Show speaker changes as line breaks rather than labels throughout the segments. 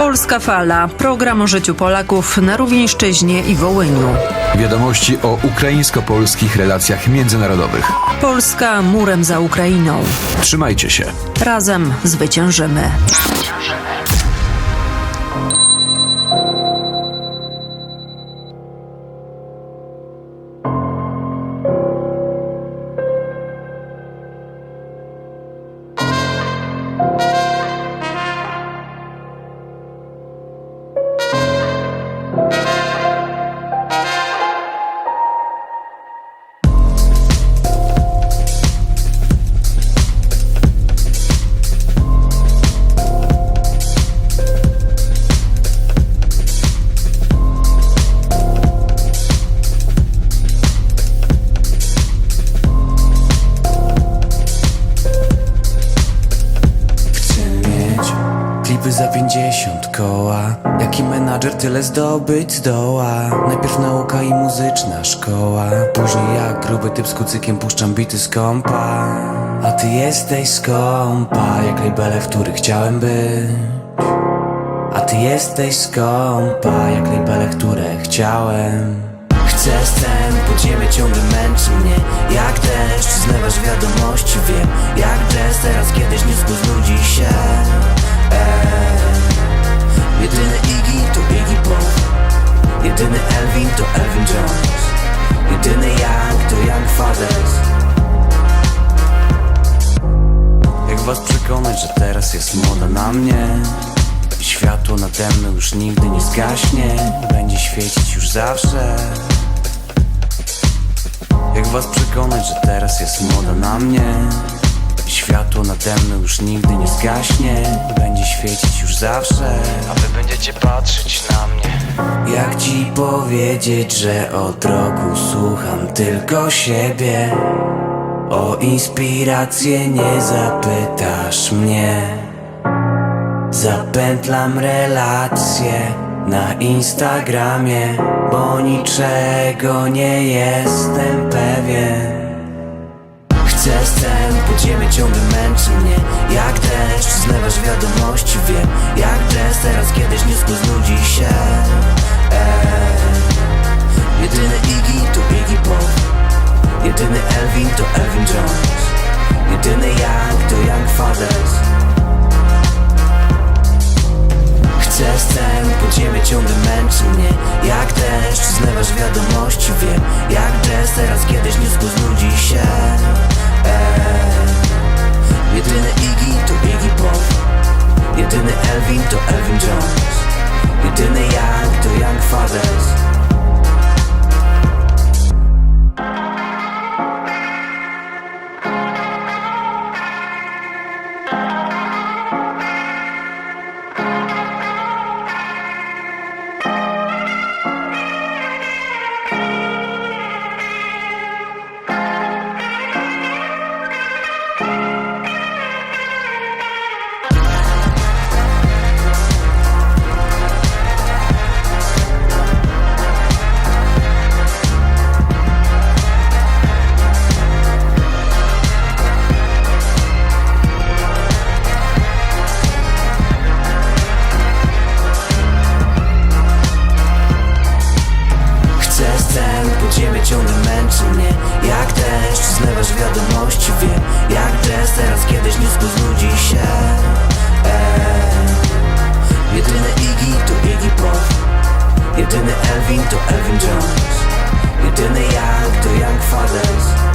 Polska Fala. Program o życiu Polaków na Rówieńszczyźnie i Wołyniu.
Wiadomości o ukraińsko-polskich relacjach międzynarodowych.
Polska murem za Ukrainą.
Trzymajcie się.
Razem zwyciężymy.
Chcę 50 koła. Jaki menadżer tyle zdobyć zdoła. Najpierw nauka i muzyczna szkoła. Później jak gruby typ z kucykiem puszczam bity z kompa. A ty jesteś skąpa Jak labele, w których chciałem być. A ty jesteś skąpa Jak labele, które chciałem. Chcę scen, podziemie ciągle męczy mnie. Jak deszcz, zlewasz wiadomości, wiem. Jak jazz, teraz kiedyś nisko znudzi się. Eee. Jedyny Iggy to Iggy Pop. Jedyny Elvin to Elvin Jones. Jedyny Young to Young Fathers. Jak was przekonać, że teraz jest moda na mnie? Światło nade mną już nigdy nie zgaśnie. Będzie świecić już zawsze. Jak was przekonać, że teraz jest moda na mnie Światło nade mną już nigdy nie zgaśnie. Będzie świecić już zawsze. A wy będziecie patrzeć na mnie. Jak ci powiedzieć, że od roku słucham tylko siebie? O inspirację nie zapytasz mnie. Zapętlam relacje na Instagramie, bo niczego nie jestem pewien. Chcę scen, podziemie ciągle męczy mnie Jak deszcz, zlewasz wiadomości, wiem. Jak jazz, teraz kiedyś nisko znudzi się. Eee. Jedyny Iggy to Iggy Pop Jedyny Elvin to Elvin Jones. Jedyny Young to Young Fathers. Chcę scen, podziemie ciągle męczy mnie Jak deszcz, zlewasz wiadomości, wiem. Jak jazz, teraz kiedyś nisko znudzi się Eee. Jedyny Iggy to Iggy Pop. Jedyny Elvin to Elvin Jones. Jedyny Young to Young Fathers Jedyny Elvin to Elvin Jones. Jedyny Young to Young Fathers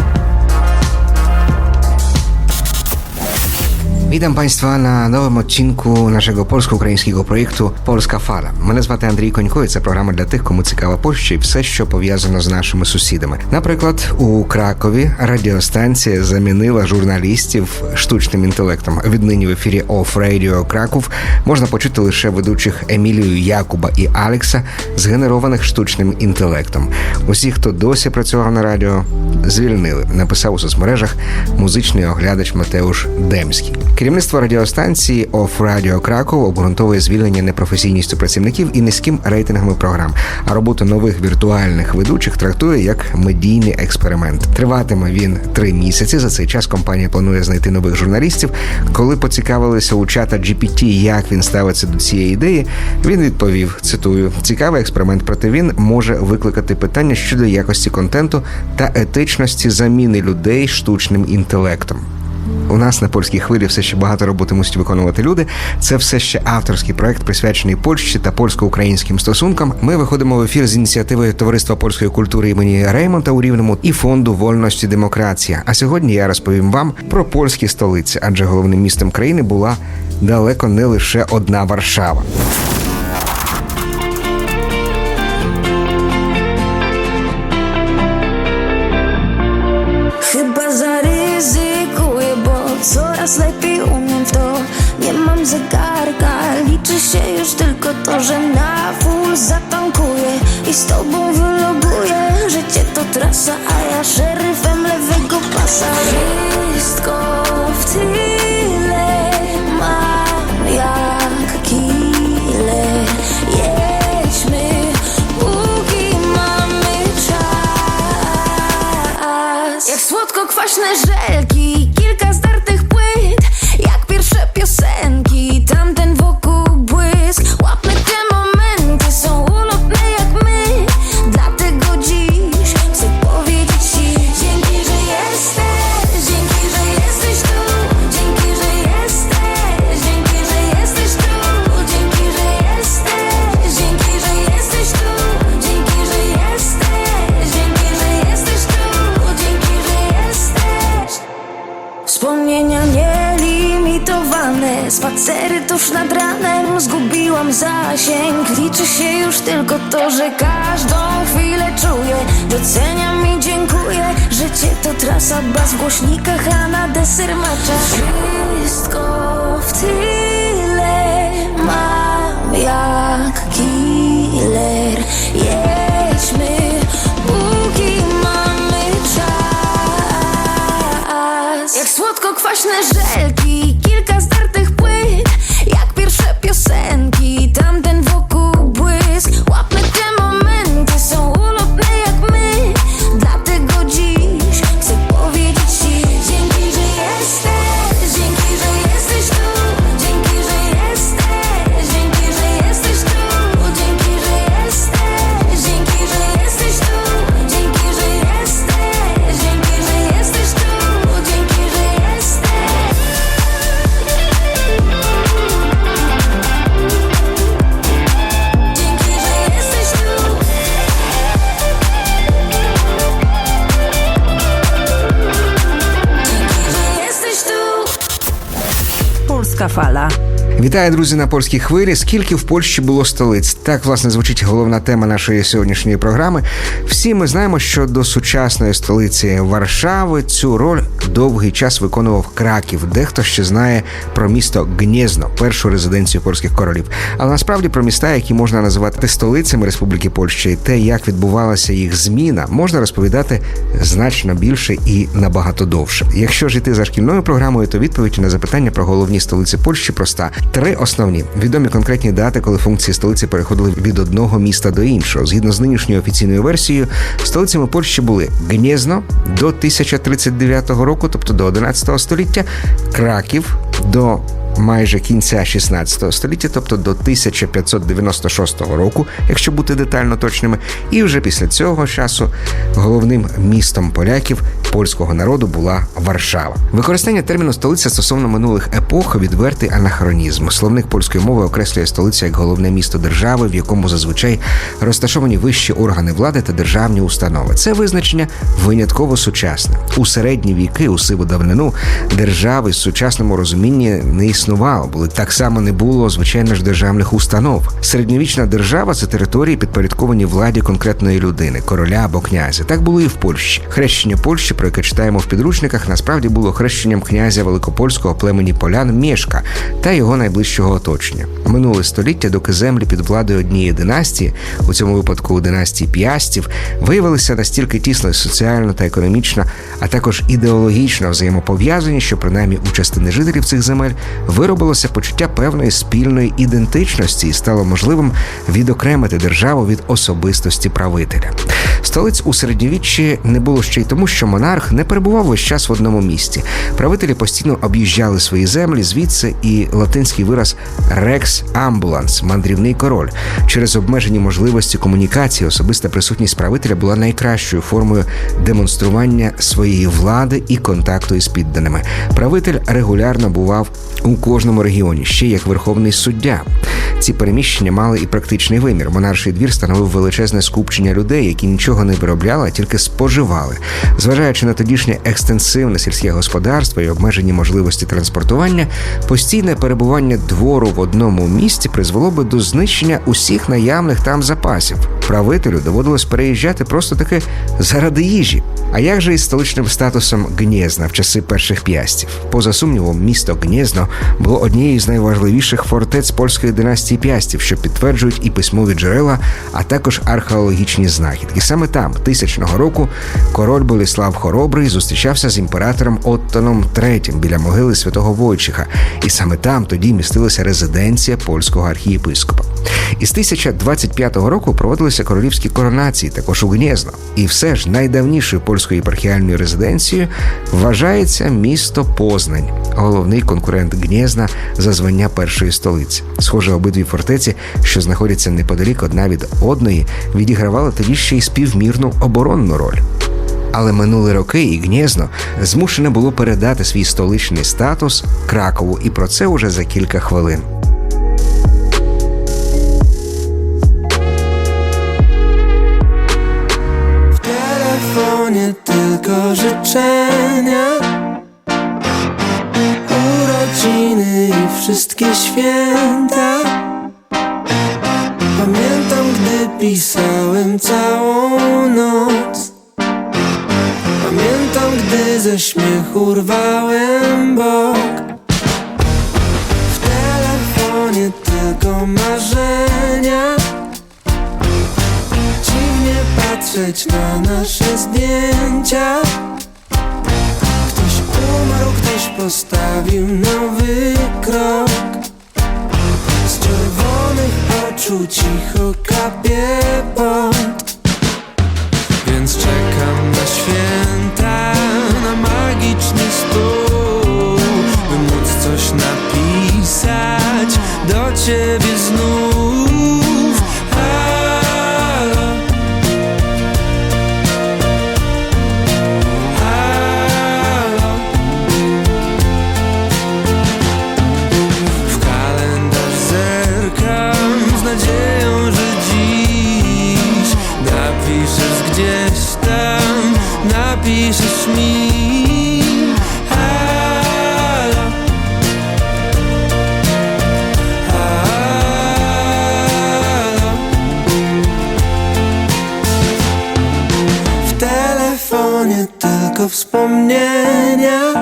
Witam Państwa na nowym odcinku naszego polsko-українського projektu Polska Fala. Мене звати Андрій Конько, це програма для тих, кому цікава Польща і все, що пов'язано з нашими сусідами. Наприклад, у Кракові радіостанція замінила журналістів штучним інтелектом. Віднині в ефірі Off Radio Краков можна почути лише ведучих Емілію Якуба і Алекса, згенерованих штучним інтелектом. Усі, хто досі працював на радіо, звільнили. Написав у соцмережах музичний оглядач Матеуш Демський. Керівництво радіостанції Оф Радіо Краков обґрунтовує звільнення непрофесійністю працівників і низьким рейтингами програм. А роботу нових віртуальних ведучих трактує як медійний експеримент. Триватиме він три місяці. За цей час компанія планує знайти нових журналістів. Коли поцікавилися у чата GPT, як він ставиться до цієї ідеї, він відповів: цитую: цікавий експеримент, проте він може викликати питання щодо якості контенту та етичності заміни людей штучним інтелектом. У нас на польській хвилі все ще багато роботи мусять виконувати люди. Це все ще авторський проект, присвячений Польщі та польсько-українським стосункам. Ми виходимо в ефір з ініціативи Товариства польської культури імені Реймонта у Рівному і фонду вольності демократія. А сьогодні я розповім вам про польські столиці, адже головним містом країни була далеко не лише одна Варшава.
Tylko to, że na full zatankuję I z tobą wyloguję, życie to trasa, a ja szeryfem lewego pasa. Wszystko w tyle tuż nad ranem Zgubiłam zasięg. Liczy się już tylko to, że każdą chwilę czuję. Doceniam i dziękuję. Życie to trasa bas w głośnikach A na deser macza. Wszystko w tyle Mam jak killer. Jedźmy
Вітаю, друзі, на польській хвилі. Скільки в Польщі було столиць? Так, власне, звучить головна тема нашої сьогоднішньої програми. Всі ми знаємо, що до сучасної столиці Варшави цю роль довгий час виконував Краків. Дехто ще знає про місто Гнєзно, першу резиденцію польських королів. Але насправді про міста, які можна називати столицями Республіки Польща, і те, як відбувалася їх зміна, можна розповідати значно більше і набагато довше. Якщо ж іти за шкільною програмою, то відповідь на запитання про головні столиці Польщі проста: три основні відомі конкретні дати, коли функції столиці переходили від одного міста до іншого. Згідно з нинішньою офіційною версією, столицями Польщі були Гнєзно до 1039 року, тобто до 11 століття, Краків до майже кінця 16 століття, тобто до 1596 року, якщо бути детально точними, і вже після цього часу головним містом поляків польського народу була Варшава. Використання терміну столиця стосовно минулих епох відвертий анахронізм. Словник польської мови окреслює столицю як головне місто держави, в якому зазвичай розташовані вищі органи влади та державні установи. Це визначення винятково сучасне. У середні віки, у сиву давнину, держави в сучасному розумінні не існувало, бо так само не було, звичайно ж, державних установ. Середньовічна держава це території, підпорядковані владі конкретної людини, короля або князя. Так було і в Польщі. Хрещення Польщі про яке читаємо в підручниках, насправді було хрещенням князя великопольського племені полян Мєшка та його найближчого оточення. Минуле століття, доки землі під владою однієї династії, у цьому випадку династії Піастів, виявилися настільки тісно соціально та економічно, а також ідеологічно взаємопов'язані, що принаймні у частини жителів цих земель виробилося почуття певної спільної ідентичності і стало можливим відокремити державу від особистості правителя. Столиць у середньовіччі не було ще й тому, що монарх не перебував весь час в одному місці. Правителі постійно об'їжджали свої землі звідси і латинський вираз рекс амбуланс мандрівний король. Через обмежені можливості комунікації особиста присутність правителя була найкращою формою демонстрування своєї влади і контакту із підданими. Правитель регулярно бував у кожному регіоні, ще як верховний суддя. Ці переміщення мали і практичний вимір. Монарший двір становив величезне скупчення людей, які нічого не виробляли, а тільки споживали. Зважаючи на тодішнє екстенсивне сільське господарство і обмежені можливості транспортування, постійне перебування двору в одному місці призвело би до знищення усіх наявних там запасів. Правителю доводилось переїжджати просто таки заради їжі. А як же із столичним статусом Гнєзна в часи перших п'ястів? Поза сумнівом, місто Гнєзно було однією з найважливіших фортець польської династії п'ястів, що підтверджують і письмові джерела, а також археологічні знахідки. Саме там, тисячного року, король Боліслав Хоробрий зустрічався з імператором Оттоном III біля могили святого Войчиха, і саме там тоді містилася резиденція польського архієпископа. Із 1025 року проводилися королівські коронації, також у Гнєзно. І все ж найдавнішою польською єпархіальною резиденцією вважається місто Познань, головний конкурент Гнєзна за звання першої столиці. Схоже, обидві фортеці, що знаходяться неподалік одна від одної, відігравали тоді ще й співмірну оборонну роль. Але минули роки і Гнєзно змушене було передати свій столичний статус Кракову, і про це уже за кілька хвилин.
Telefonie tylko życzenia i wszystkie święta. Pamiętam, gdy pisałem całą noc. Pamiętam, gdy ze śmiechu rwałem bok. W telefonie tylko marzenia. Dziwnie patrzeć na nasze zdjęcia postawił nowy krok. Z czerwonych oczu cicho kapie pot. Więc czekam telefonie tylko wspomnienia.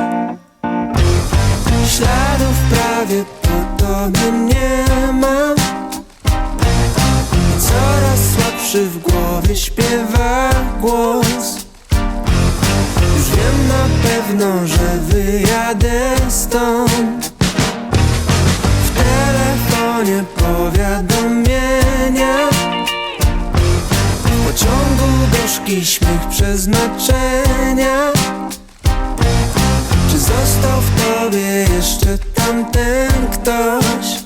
Śladów prawie po tobie nie mam Coraz słabszy w głowie śpiewa głos. Już wiem na pewno, że wyjadę stąd. W telefonie powiadomienia W pociągu gorzki śmiech przeznaczenia. Czy został w tobie jeszcze tamten ktoś?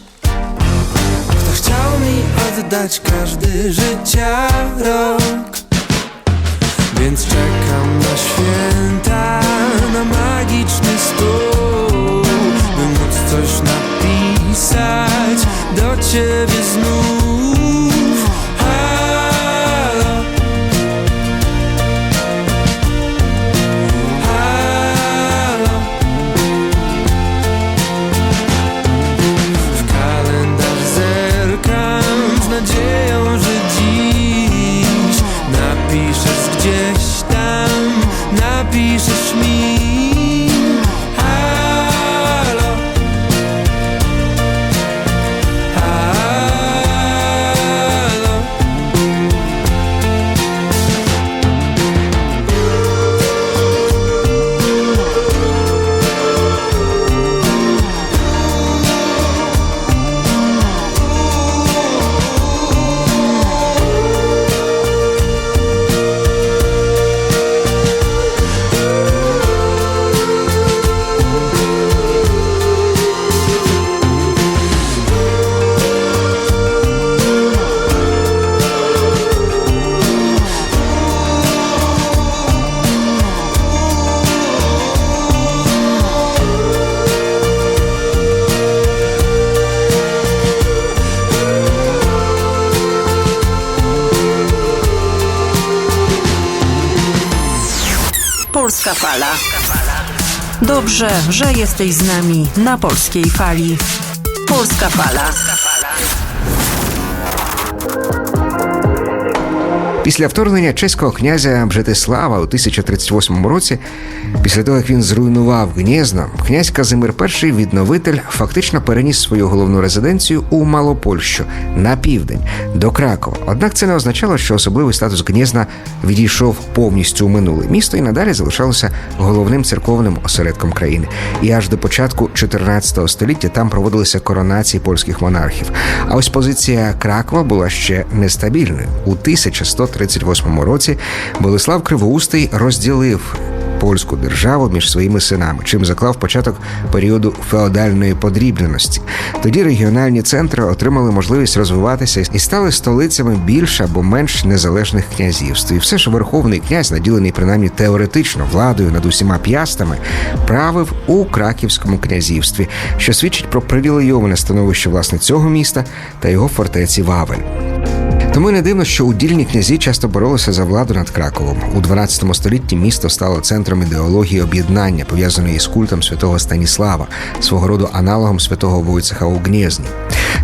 Kto chciał mi oddać każdy życia rok? Więc czekam na święta, na magiczny stół By móc coś napisać do ciebie znów
Dobrze, że jesteś z nami na polskiej fali. Polska Fala.
Після вторгнення чеського князя Бжетислава у 1038 році, після того як він зруйнував Гнєзно, князь Казимир І відновитель фактично переніс свою головну резиденцію у Малопольщу на південь до Кракова. Однак це не означало, що особливий статус Гнєзна відійшов повністю у минуле. Місто і надалі залишалося головним церковним осередком країни. І аж до початку 14 століття там проводилися коронації польських монархів. А ось позиція Кракова була ще нестабільною. У 1138 році Болеслав Кривоустий розділив польську державу між своїми синами, чим заклав початок періоду феодальної подрібненості. Тоді регіональні центри отримали можливість розвиватися і стали столицями більш або менш незалежних князівств. І все ж верховний князь, наділений принаймні теоретично владою над усіма п'ястами, правив у краківському князівстві, що свідчить про привілейоване становище власне цього міста та його фортеці Вавель. Тому не дивно, що удільні князі часто боролися за владу над Краковом. У 12 столітті місто стало центром ідеології об'єднання, пов'язаної з культом святого Станіслава, свого роду аналогом святого Войцеха у Гнєзні.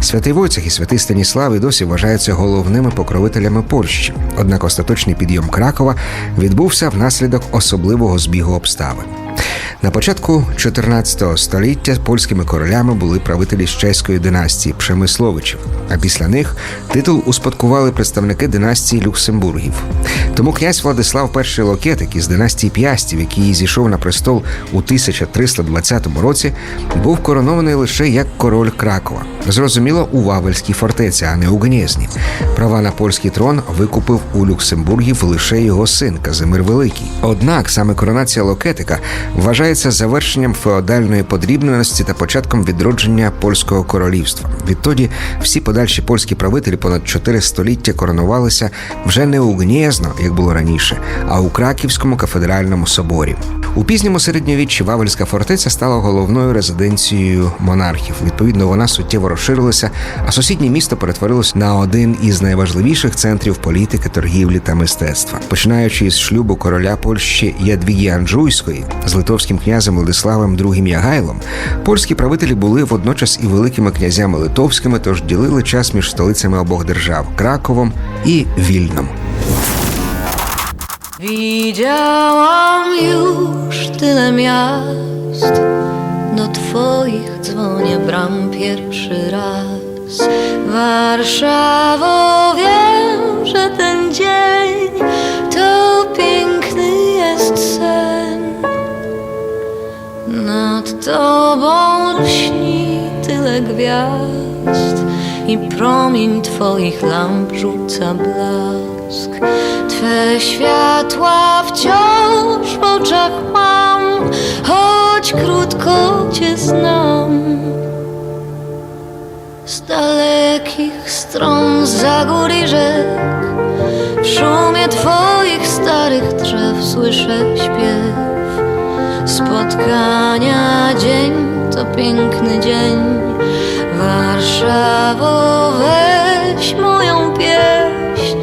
Святий Войцех і святий Станіслав і досі вважаються головними покровителями Польщі. Однак остаточний підйом Кракова відбувся внаслідок особливого збігу обставин. На початку 14 століття польськими королями були правителі з чеської династії Пшемисловичів, а після них титул успадкували представники династії Люксембургів. Тому князь Владислав І Локетик із династії П'ястів, який зійшов на престол у 1320 році, був коронований лише як король Кракова. Зрозуміло, у Вавельській фортеці, а не у Гнєзні. Права на польський трон викупив у Люксембургів лише його син Казимир Великий. Однак саме коронація Локетика вважається завершенням феодальної подрібненості та початком відродження польського королівства. Відтоді всі подальші польські правителі понад чотири століття коронувалися вже не у Гнєзно, як було раніше, а у Краківському кафедральному соборі. У пізньому середньовіччі Вавельська фортеця стала головною резиденцією монархів. Відповідно, вона суттєво розширилася, а сусіднє місто перетворилось на один із найважливіших центрів політики, торгівлі та мистецтва. Починаючи із шлюбу короля Польщі Ядвігі Анджуйської з литовським князем Владиславом II Ягайлом, польські правителі були водночас і великими князями литовськими, тож ділили час між столицями обох держав Краковом і Вільном.
Widziałam już tyle miast, do twoich dzwonię bram pierwszy raz. Warszawo, wiem, ten dzień to piękny Nad tobą lśni tyle gwiazd i promień twoich lamp rzuca blask. Twe światła wciąż w oczach mam, choć krótko cię znam. Z dalekich stron, za gór i rzek, w szumie twoich starych drzew słyszę śpiew. Spotkania dzień to piękny dzień. Warszawo, weź moją pieśń.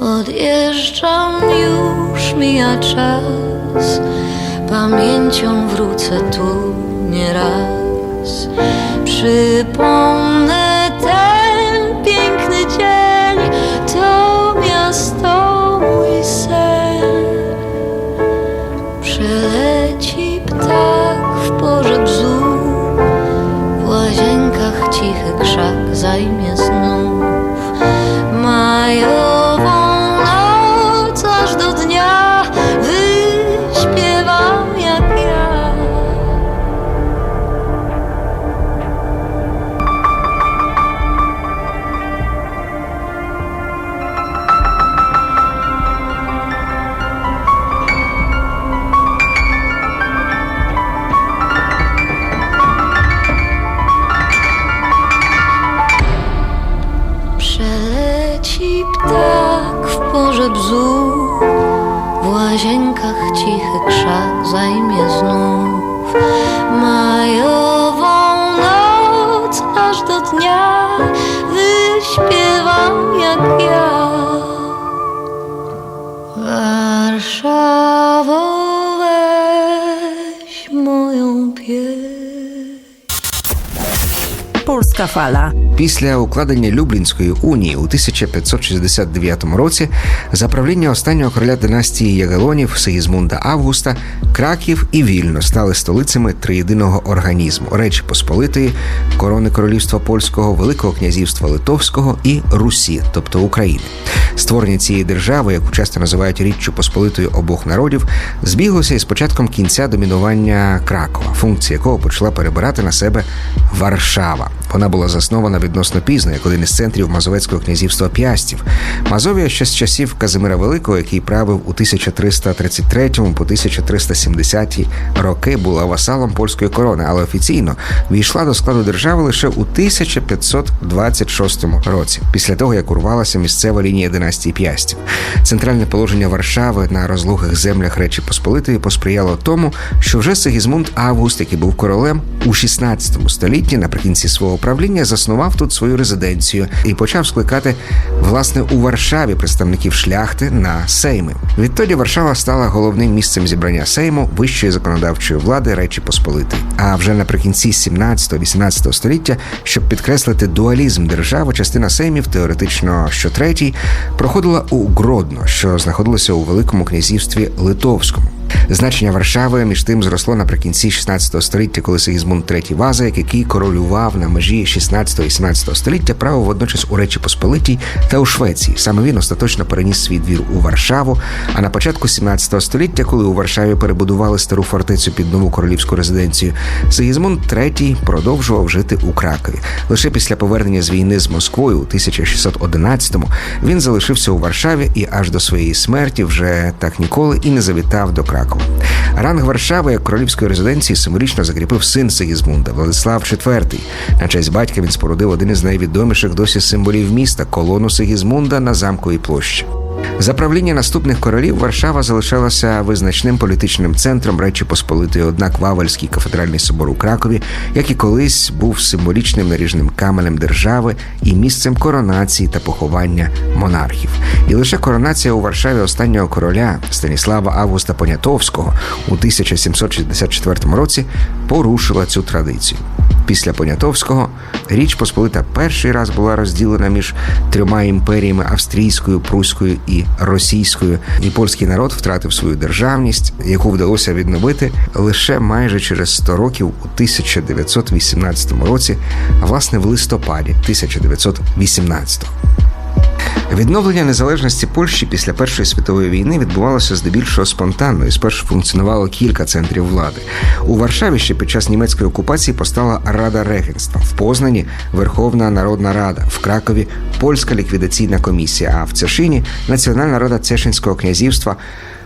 Odjeżdżam już, mija czas. Pamięcią wrócę tu nieraz. Przypomnę
Після укладення Люблінської унії у 1569 році за правління останнього короля династії Ягелонів Сигізмунда Августа Краків і Вільно стали столицями триєдиного організму Речі Посполитої, корони Королівства Польського, Великого князівства Литовського і Русі, тобто України. Створення цієї держави, яку часто називають річчю Посполитою обох народів, збіглося із початком кінця домінування Кракова, функція якого почала перебирати на себе Варшава. Вона була заснована відносно пізно, як один із центрів Мазовецького князівства П'ястів. Мазовія ще з часів Казимира Великого, який правив у 1333 по 1370 роки, була васалом польської корони, але офіційно війшла до складу держави лише у 1526 році, після того як урвалася місцева лінія династії П'ястів. Центральне положення Варшави на розлогих землях Речі Посполитої посприяло тому, що вже Сигізмунд Август, який був королем у 16 столітті, наприкінці свого правління, заснував тут свою резиденцію і почав скликати власне у Варшаві представників шляхти на сейми. Відтоді Варшава стала головним місцем зібрання сейму вищої законодавчої влади Речі Посполитої. А вже наприкінці 17-18 століття, щоб підкреслити дуалізм держави, частина сеймів, теоретично що третій, проходила у Гродно, що знаходилося у Великому князівстві Литовському. Значення Варшави між тим зросло наприкінці 16 століття, коли Сигізмунд III Ваза, який королював на межі 16 і 17 століття, правив водночас у Речі Посполитій та у Швеції. Саме він остаточно переніс свій двір у Варшаву. А на початку 17 століття, коли у Варшаві перебудували стару фортецю під нову королівську резиденцію, Сигізмунд III продовжував жити у Кракові. Лише після повернення з війни з Москвою у 1611-му він залишився у Варшаві і аж до своєї смерті вже так ніколи і не завітав до Кракова. Ранг Варшави як королівської резиденції символічно закріпив син Сигізмунда Владислав IV. На честь батька він спорудив один із найвідоміших досі символів міста колону Сигізмунда на замковій площі. За правління наступних королів Варшава залишалася визначним політичним центром Речі Посполитої, однак Вавельський кафедральний собор у Кракові, як і колись був символічним наріжним каменем держави і місцем коронації та поховання монархів. І лише коронація у Варшаві останнього короля Станіслава Августа Понятовського у 1764 році порушила цю традицію. Після Понятовського Річ Посполита перший раз була розділена між трьома імперіями австрійською, пруською і російською, і польський народ втратив свою державність, яку вдалося відновити лише майже через 100 років у 1918 році, а власне в листопаді 1918. Відновлення незалежності Польщі після Першої світової війни відбувалося здебільшого спонтанно і спершу функціонувало кілька центрів влади. У Варшаві ще під час німецької окупації постала Рада регенства, в Познані Верховна Народна Рада, в Кракові Польська ліквідаційна комісія, а в Цешині Національна рада Цешинського князівства.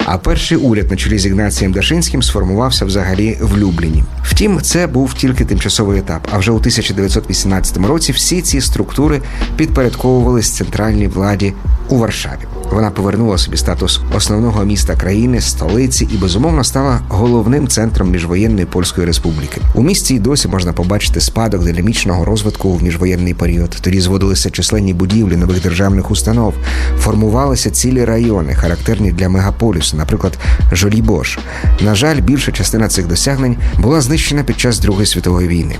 А перший уряд на чолі з Ігнацієм Дашинським сформувався взагалі в Любліні. Втім, це був тільки тимчасовий етап. А вже у 1918 році всі ці структури підпорядковувались центральній владі у Варшаві. Вона повернула собі статус основного міста країни, столиці і безумовно стала головним центром міжвоєнної польської республіки. У місті й досі можна побачити спадок динамічного розвитку в міжвоєнний період. Тоді зводилися численні будівлі нових державних установ, формувалися цілі райони, характерні для мегаполісу, наприклад, Жолібош. На жаль, більша частина цих досягнень була знищена під час Другої світової війни.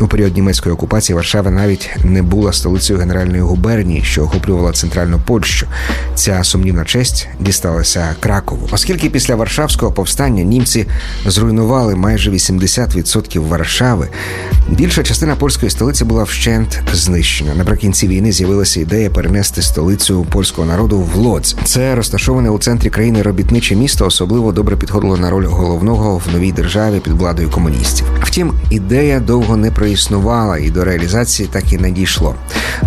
У період німецької окупації Варшава навіть не була столицею генеральної губернії, що охоплювала центральну Польщу. Ця сумнівна честь дісталася Кракову, оскільки після Варшавського повстання німці зруйнували майже 80% Варшави. Більша частина польської столиці була вщент знищена. Наприкінці війни з'явилася ідея перенести столицю польського народу в Лодзь. Це розташоване у центрі країни робітниче місто, особливо добре підходило на роль головного в новій державі під владою комуністів. Втім, ідея довго не проіснувала і до реалізації так і не дійшло.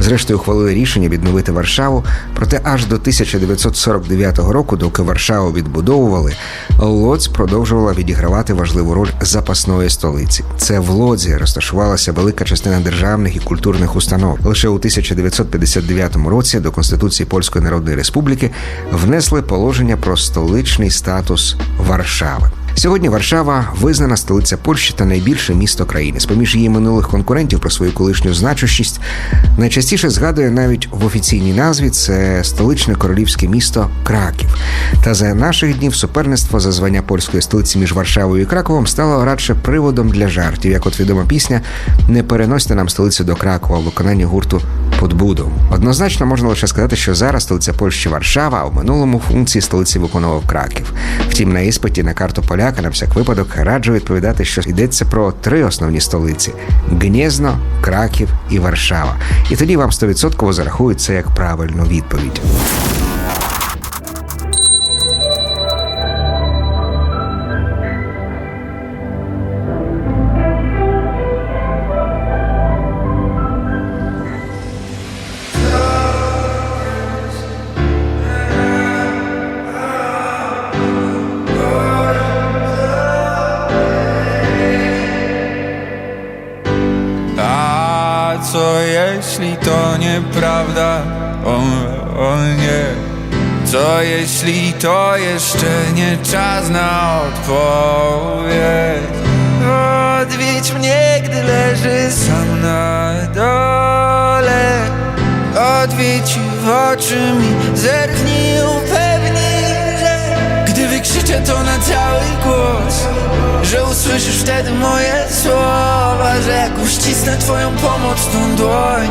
Зрештою, ухвалили рішення відновити Варшаву, проте аж до 1949 року, доки Варшаву відбудовували, Лоць продовжувала відігравати важливу роль запасної столиці. Це в Лодзі розташувалася велика частина державних і культурних установ. Лише у 1959 році до Конституції Польської Народної Республіки внесли положення про столичний статус Варшави. Сьогодні Варшава визнана столиця Польщі та найбільше місто країни. З поміж її минулих конкурентів про свою колишню значущість найчастіше згадує навіть в офіційній назві це столичне королівське місто Краків. Та за наших днів суперництво за звання польської столиці між Варшавою і Краковом стало радше приводом для жартів, як от відома пісня Не переносьте нам столицю до Кракова в виконанні гурту Подбуду. Однозначно можна лише сказати, що зараз столиця Польщі Варшава, а в минулому функції столиці виконував Краків. Втім, на іспиті на карту поляка на всяк випадок раджу відповідати, що йдеться про три основні столиці: Гнєзно, Краків і Варшава. І тоді вам 100% зарахують це як правильну відповідь.
Co jeśli to nieprawda? O, o nie. Co jeśli to jeszcze nie czas na odpowiedź? Odwiedź mnie, gdy leży sam na dole. Odwiedź w oczy mi, zerknij, upewnij, że gdy wykrzyczę to na cały głos Że usłyszysz wtedy moje słowa Że jak uścisnę twoją pomocną dłoń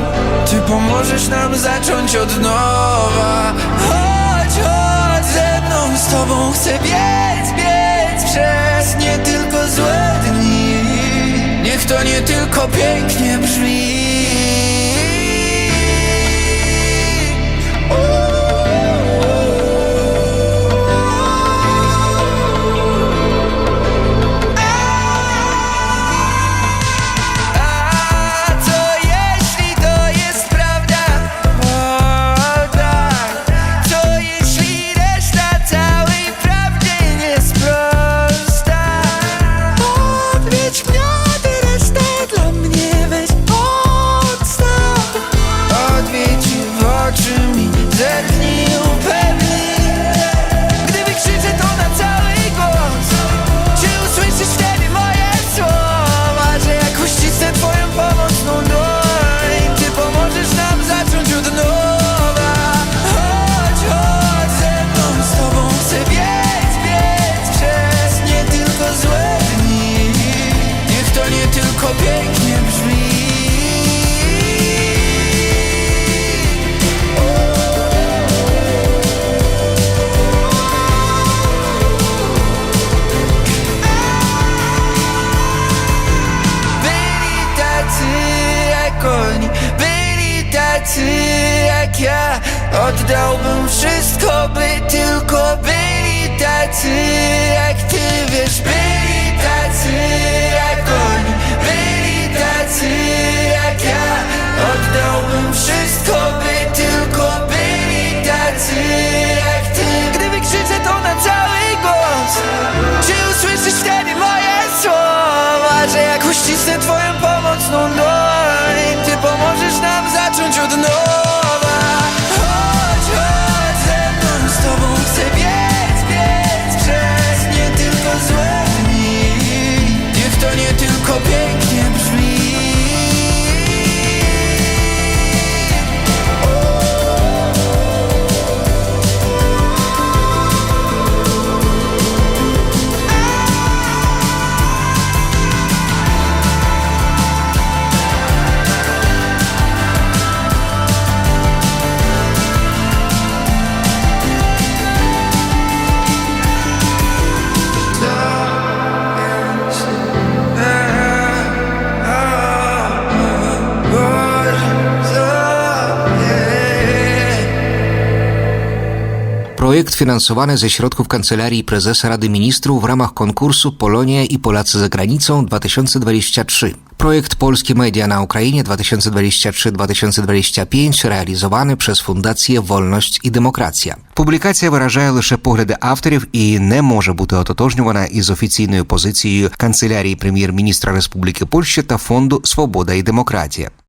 Ty pomożesz nam zacząć od nowa. Chodź, chodź ze mną, z tobą chcę biec, biec Przez nie tylko złe dni. Niech to nie tylko pięknie brzmi Oddałbym wszystko, by tylko byli tacy jak ty Wiesz, byli tacy jak oni, byli tacy jak ja. Oddałbym wszystko, by tylko byli tacy jak ty. Gdy wykrzyczę to na cały głos Czy usłyszysz wtedy moje słowa Że jak uścisnę twoją
Projekt finansowany ze środków Kancelarii Prezesa Rady Ministrów w ramach konkursu Polonia i Polacy za granicą 2023. Projekt Polskie Media na Ukrainie 2023-2025 реалізований przez Фундацію Вольність і Демократія. Публікація виражає лише погляди авторів і не може бути ототожнювана із офіційною позицією канцелярії прем'єр-міністра Республіки Польща та фонду Свобода і демократія.